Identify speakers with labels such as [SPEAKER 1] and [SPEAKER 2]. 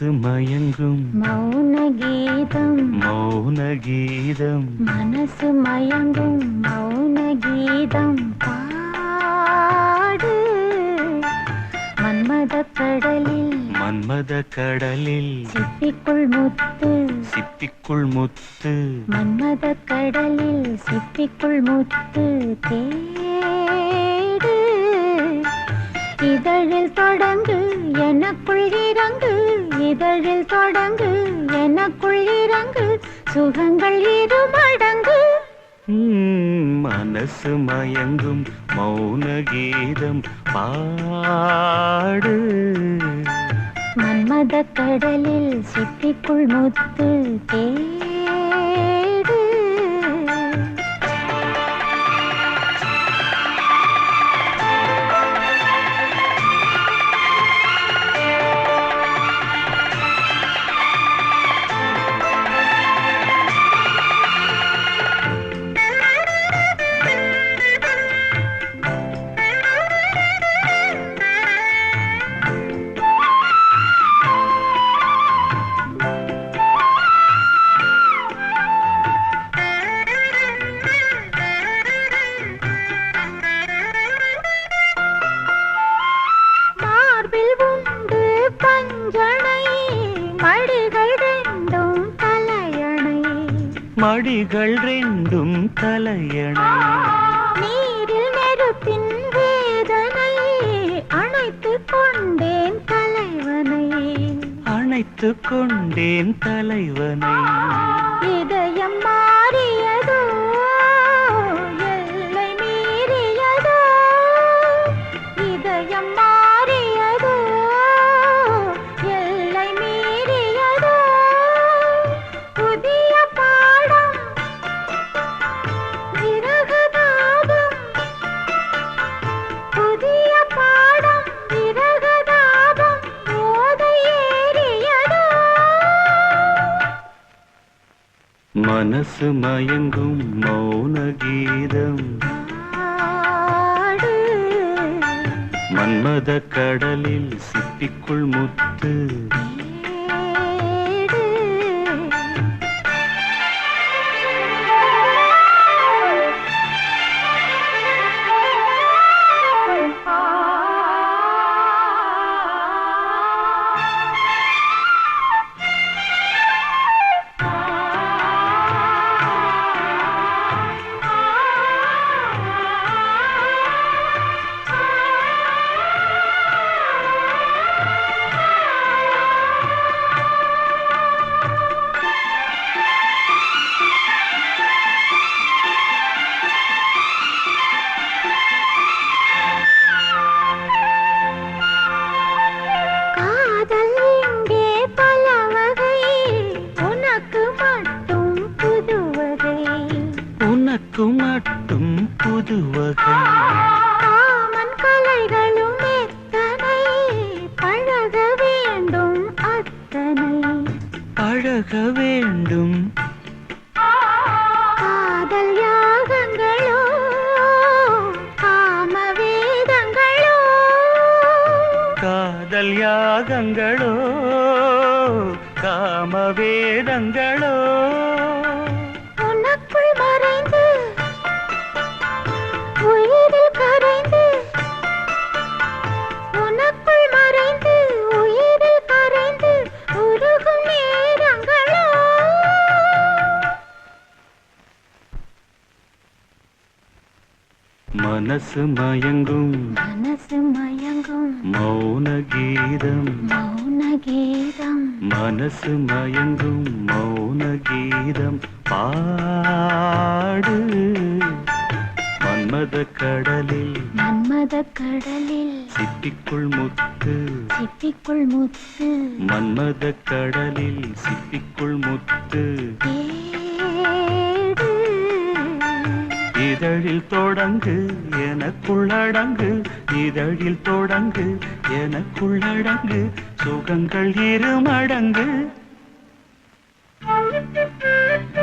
[SPEAKER 1] மனசு மயங்கும்.
[SPEAKER 2] மௌன கீதம்
[SPEAKER 1] மௌன கீதம்
[SPEAKER 2] மனசு மயங்கும். மௌன கீதம் பாடு. மன்மத கடலில்
[SPEAKER 1] மன்மத கடலில்.
[SPEAKER 2] சிப்பிக்குள் முத்து.
[SPEAKER 1] சிப்பிக்குள் முத்து.
[SPEAKER 2] மன்மத கடலில். சிப்பிக்குள் முத்து. தேடு இதழில் தொடங்கு எனக்குள் இறங்கு. இதழில் தொடங்கு எனக்குள் இறங்கு. சுகங்கள் இரு மடங்கு
[SPEAKER 1] ம், மனசு மயங்கும் மௌன கீதம் பாடு.
[SPEAKER 2] மன்மத கடலில் சிப்பிக்குள் முத்து தேடு மடிகள் ரெண்டும் தலையணை.
[SPEAKER 1] மடிகள் ரெண்டும் தலையணை.
[SPEAKER 2] நீரில் நெருப்பின் வேதனை அணைத்து கொண்டேன் தலைவனை.
[SPEAKER 1] அணைத்து கொண்டேன் தலைவனை.
[SPEAKER 2] இதயம்
[SPEAKER 1] மனசு மயங்கும் மௌன கீதம். மன்மத கடலில் சிப்பிக்குள் முத்து.
[SPEAKER 2] உனக்கு மட்டும் புது வகை காமன் கலைகளும் எத்தனை? பழக வேண்டும் அத்தனை.
[SPEAKER 1] பழக வேண்டும்.
[SPEAKER 2] காதல் யாகங்களோ காம வேதங்களோ
[SPEAKER 1] காதல் யாகங்களோ காம வேதங்களோ மனசு மயங்கும்.
[SPEAKER 2] மனசு மயங்கும்.
[SPEAKER 1] மௌன கீதம்
[SPEAKER 2] மௌன கீதம்
[SPEAKER 1] மனசு மயங்கும் மௌன கீதம் பாடு. மன்மத கடலில்.
[SPEAKER 2] மன்மத கடலில்.
[SPEAKER 1] சிப்பிக்குள் முத்து.
[SPEAKER 2] சிப்பிக்குள் முத்து.
[SPEAKER 1] மன்மத கடலில் சிப்பிக்குள் முத்து. இதழில் தொடங்கு எனக்குள்ளடங்கு இதழில் தொடங்கு எனக்குள்ளடங்கு சுகங்கள் இரு மடங்கு
[SPEAKER 2] Thank you.